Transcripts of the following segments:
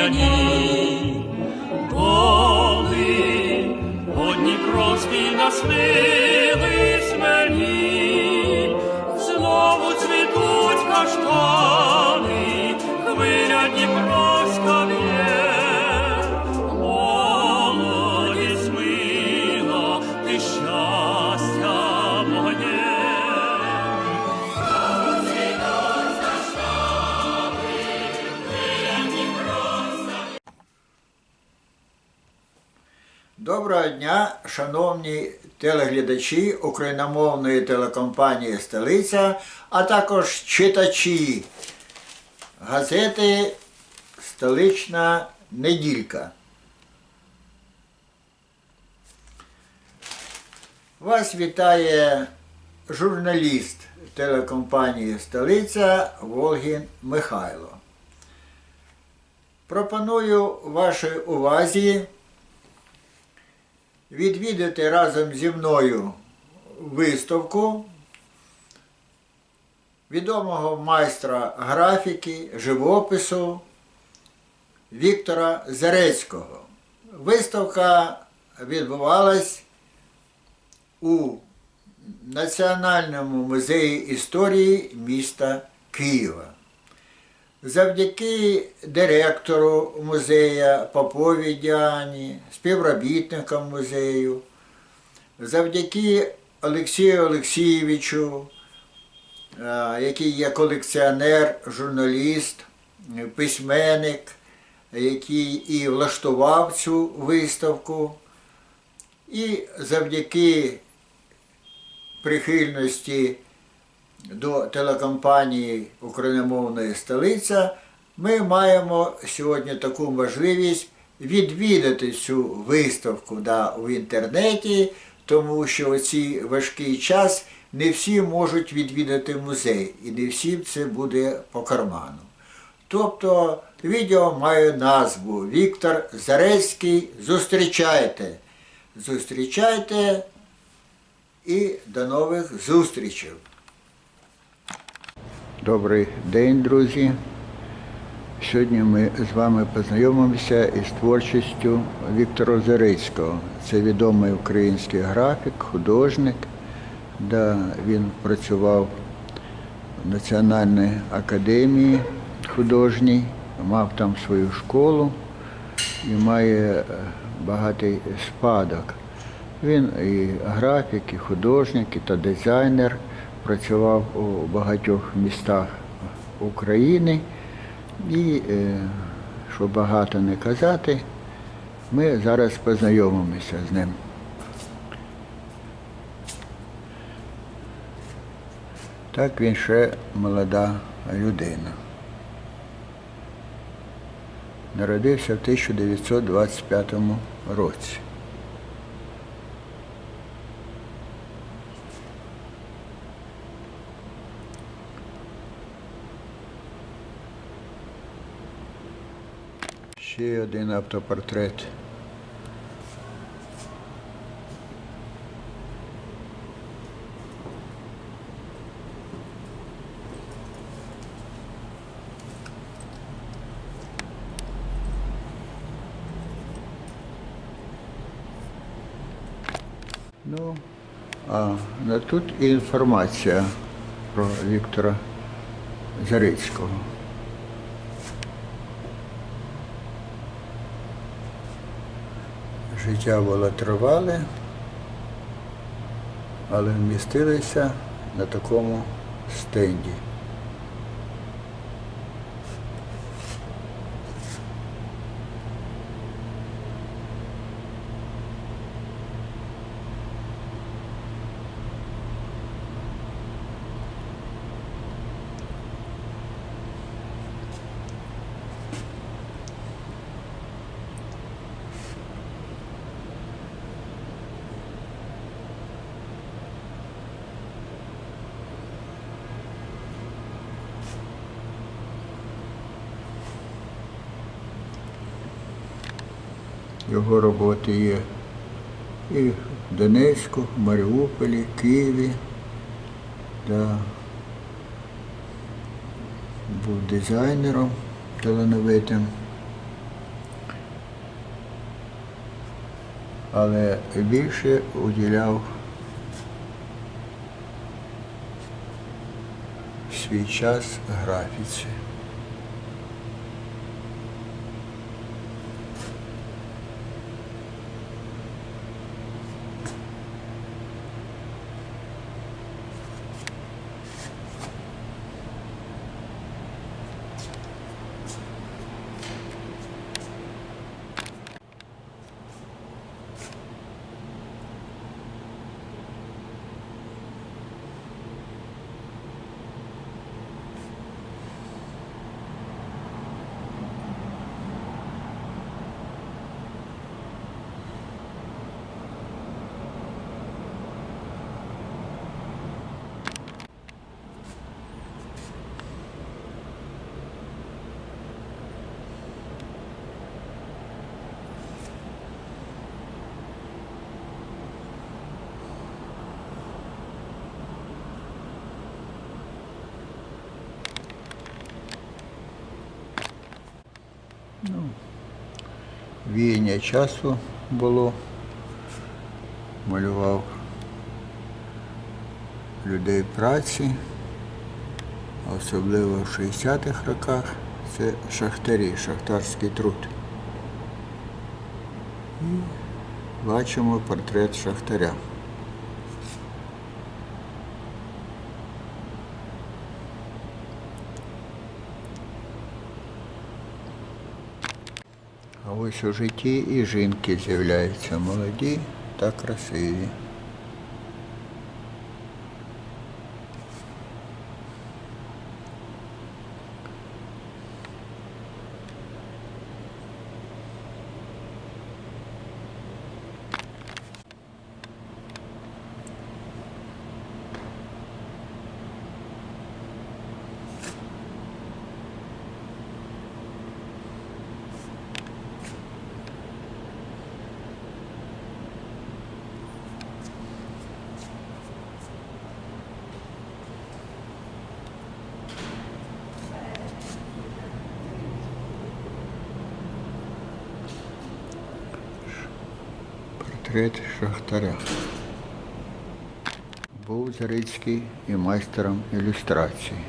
вогняні, коли одні кровські наснились Доброго дня, шановні телеглядачі україномовної телекомпанії Столиця, а також читачі газети Столична неділька. Вас вітає журналіст телекомпанії Столиця Волгін Михайло. Пропоную вашій увазі відвідати разом зі мною виставку відомого майстра графіки, живопису Віктора Зарецького. Виставка відбувалась у Національному музеї історії міста Києва. Завдяки директору музея Попові Діані, співробітникам музею, завдяки Олексію Олексійовичу, е, який є колекціонер, журналіст, письменник, який і влаштував цю виставку, і завдяки прихильності до телекомпанії Україномовної столиця, ми маємо сьогодні таку можливість відвідати цю виставку да, в інтернеті, тому що в цей важкий час не всі можуть відвідати музей, і не всім це буде по карману. Тобто відео має назву Віктор Зарецький. Зустрічайте! Зустрічайте і до нових зустрічей! Добрий день, друзі. Сьогодні ми з вами познайомимося із творчістю Віктора Зарицького. Це відомий український графік, художник. Да, він працював в Національній академії художній, мав там свою школу і має е, багатий спадок. Він і графік, і художник, і та дизайнер працював у багатьох містах України. І, е, щоб багато не казати, ми зараз познайомимося з ним. Так він ще молода людина. Народився в 1925 році. Ще один автопортрет. Ну, а тут інформація про Віктора Зарицького. Життя було тривале, але вмістилися на такому стенді. його роботи є. І в Донецьку, в Маріуполі, Києві. Да. Був дизайнером талановитим. Але більше уділяв свій час графіці. Віяння часу було. Малював людей праці, особливо в 60-х роках це шахтарі, шахтарський труд. І бачимо портрет шахтаря. А ось у житті і жінки з'являються молоді та красиві. Портрет Шахтаря. Був Зарицький і майстером ілюстрації.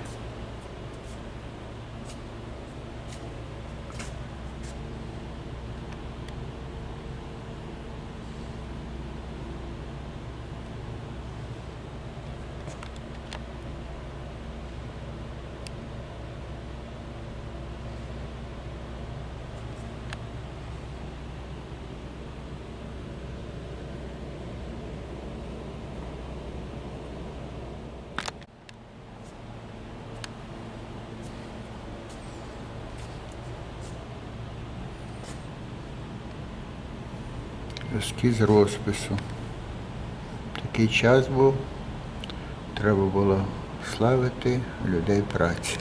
Ескіз розпису. Такий час був, треба було славити людей праці.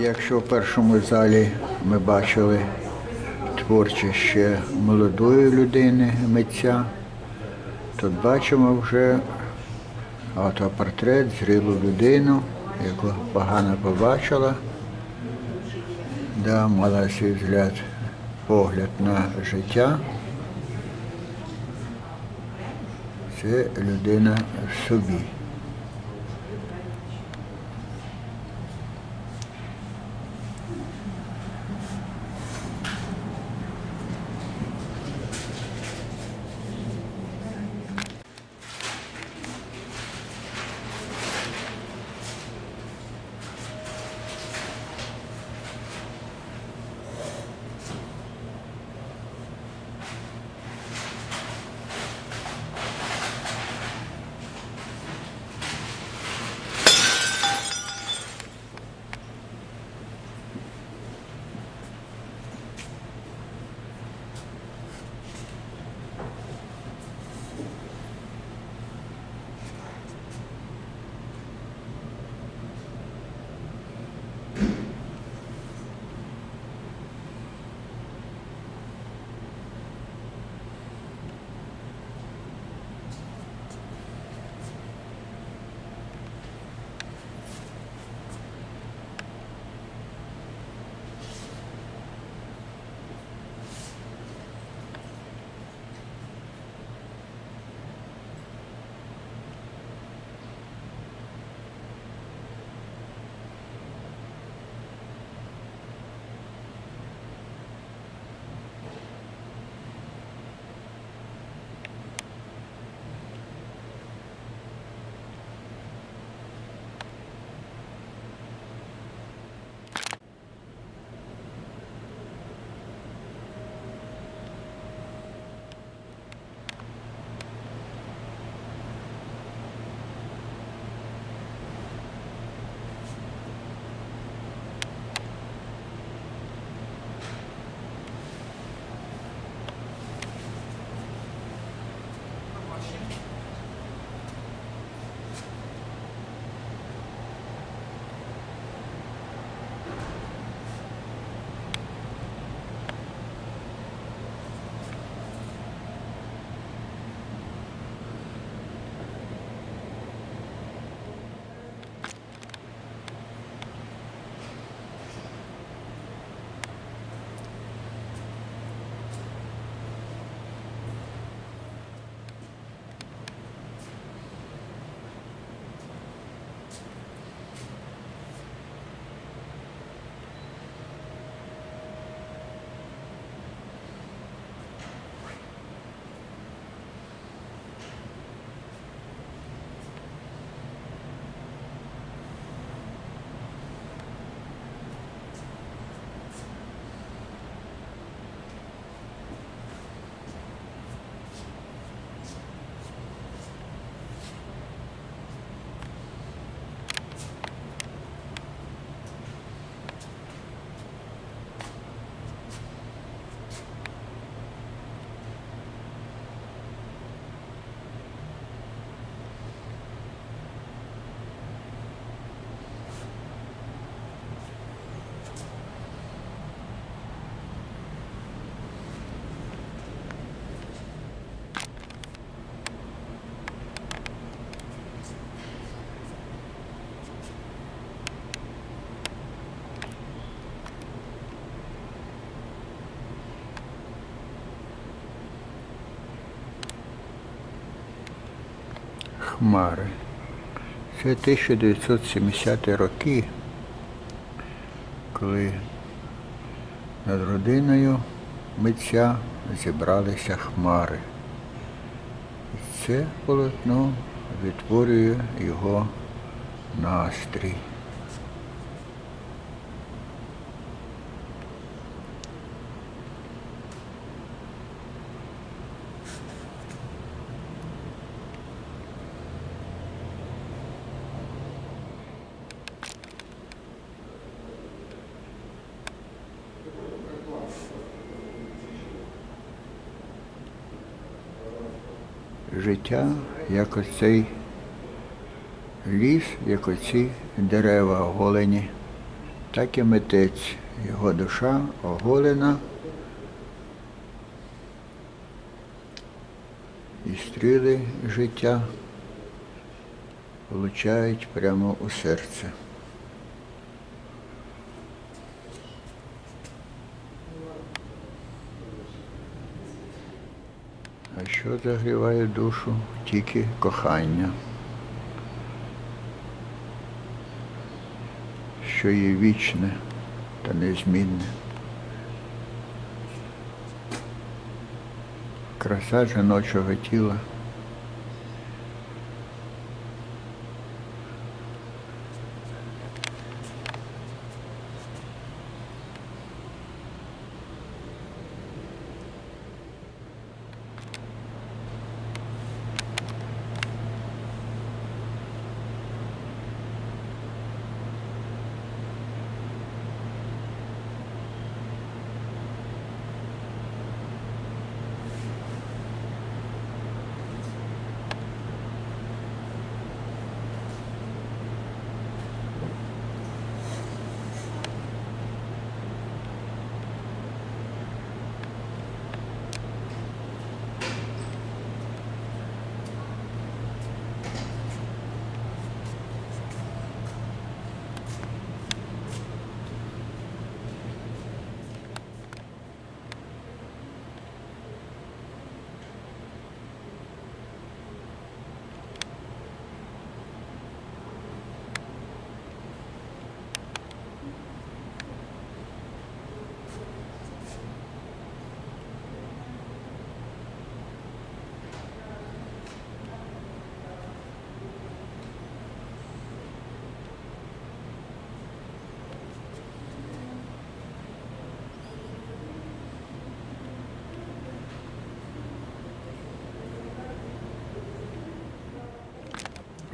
Якщо в першому залі ми бачили творчість молодої людини, митця, тут бачимо вже автопортрет, зрілу людину, яку погано побачила, да, мала свій взгляд, погляд на життя. Це людина в собі. Хмари. Це 1970 роки, коли над родиною митця зібралися хмари. І це полотно відтворює його настрій. Життя, як оцей ліс, як оці дерева оголені так і митець. Його душа оголена. І стріли життя влучають прямо у серце. А що загріває душу? Тільки кохання, що є вічне та незмінне. Краса жіночого тіла.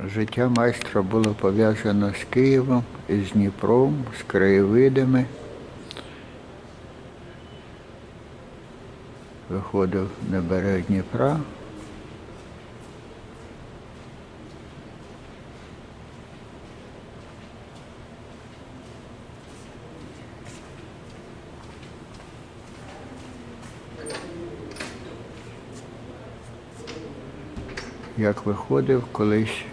Життя майстра було пов'язано з Києвом, з Дніпром, з краєвидами. Виходив на берег Дніпра. Як виходив колись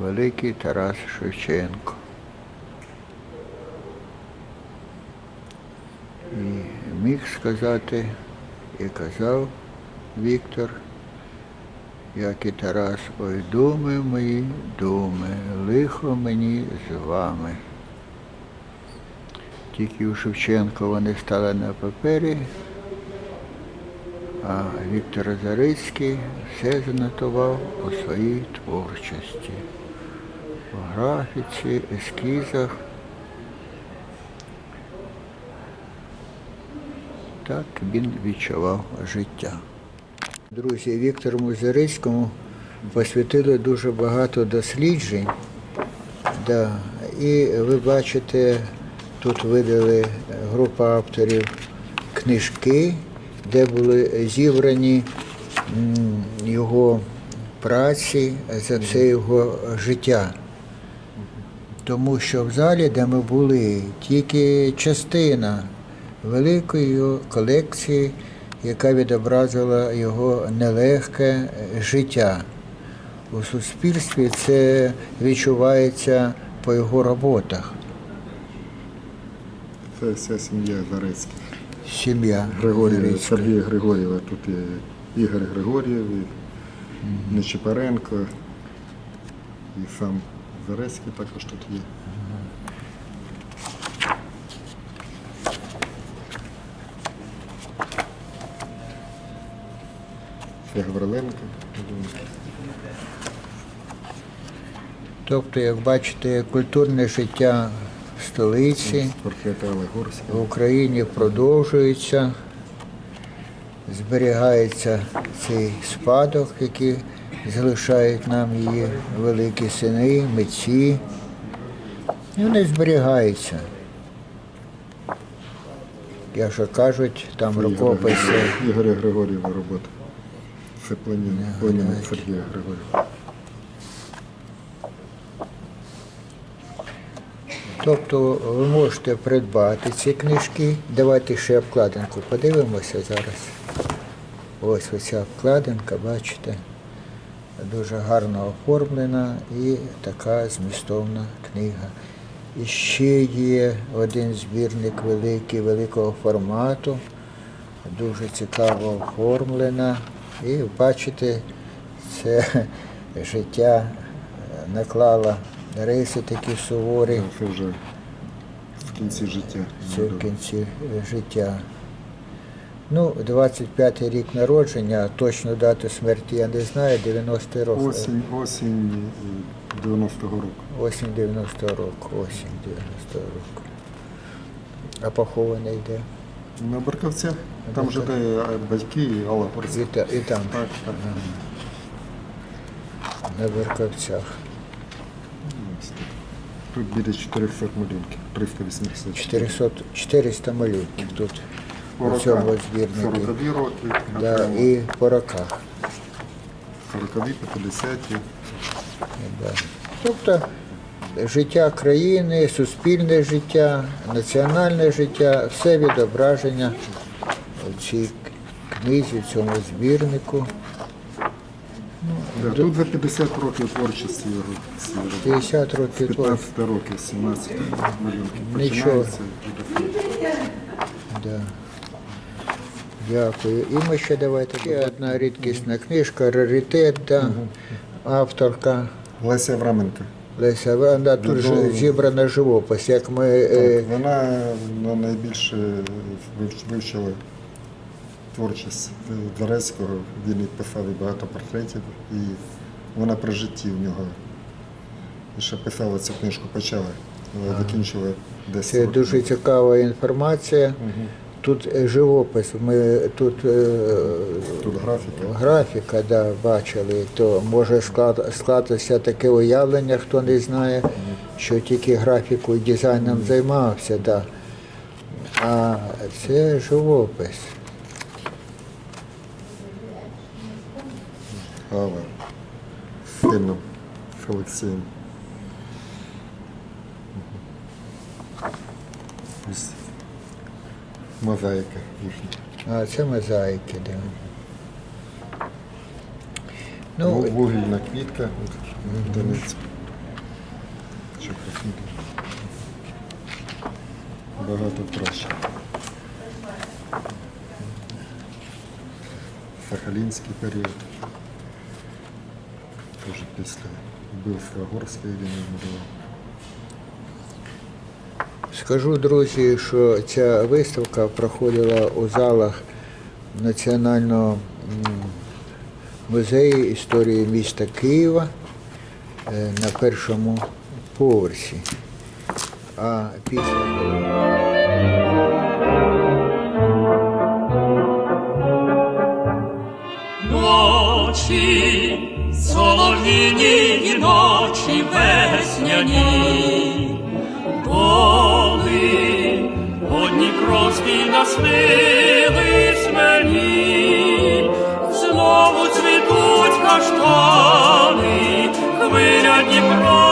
великий Тарас Шевченко. І міг сказати, і казав Віктор, як і Тарас, ой, думи мої, думи, лихо мені з вами. Тільки у Шевченка вони стали на папері, а Віктор Зарицький все занотував у своїй творчості, графіці, ескізах. Так він відчував життя. Друзі, Віктору Зарицькому посвятили дуже багато досліджень. І ви бачите, тут видали група авторів книжки, де були зібрані його праці за це його життя. Тому що в залі, де ми були, тільки частина великої колекції, яка відобразила його нелегке життя. У суспільстві це відчувається по його роботах. Це вся сім'я Зарецьких. Сім'я Григорія, Сергія Григорєва, тут є Ігор Григорєв, і Нечипаренко, і сам Зарецький також тут є. Це Гавриленко. Тобто, як бачите, культурне життя в столиці Портрет в Україні продовжується, зберігається цей спадок, який залишають нам її великі сини, митці. І вони зберігаються. Як же кажуть, там рукописи. Ігоря Григорєва робота. Це племінник Сергія Григорєва. Тобто ви можете придбати ці книжки. Давайте ще обкладинку подивимося зараз. Ось оця обкладинка, бачите, дуже гарно оформлена і така змістовна книга. І ще є один збірник великий, великого формату, дуже цікаво оформлена. І бачите, це життя е, наклало риси такі суворі. Це вже в кінці життя. Це в кінці е, життя. Ну, 25-й рік народження, точну дату смерті я не знаю, 90 років. Осінь, осінь е, 90-го року. Осінь 90 року, осінь 90 року. А похований де? На Барковцях. Там же де батьки Алла І, Порця. та, і там, Так, так. на Верковцях. Ось тут. Тут біля 400 малюнків, 380. 400, 400 малюнків тут у цьому збірнику. 42 роки, Да, окремо. і по роках. 40 50 Да. Тобто життя країни, суспільне життя, національне життя, все відображення в цій книзі, в цьому збірнику. Да, тут за 50 років творчості його. 50 років тому. 15 років, 17 малюнків. Нічого. Починається. Да. Дякую. І ми ще давайте. Ще одна рідкісна книжка, раритет, да. авторка Леся Авраменко. Леся Вранда, тут же зібрана живопис, як ми. е, Так, вона, вона найбільше вивчила творчість Дворецького. Він і писав і багато портретів, і вона при житті в нього. І ще писала цю книжку, почала, закінчила десь. Це дуже цікава інформація. Тут е, живопис, ми тут е, Тут графіка. графіка да, бачили, то може склатися таке уявлення, хто не знає, що тільки графікою і дизайном займався. Да. А це живопис. Сином, Олексієм. Ось мозаїка їхня. А це мозаїки, да. Ну, Ну, вугільна квітка от, Донецьк. Чехофілія. Багато краще. Сахалінський період. Теж після вбивства Горської він малював. Скажу, друзі, що ця виставка проходила у залах Національного музею історії міста Києва е, на першому поверсі. А після Ночі, солов'їні ночі весняні, Покровський наснились знову цвітуть каштани, хвиля Дніпро.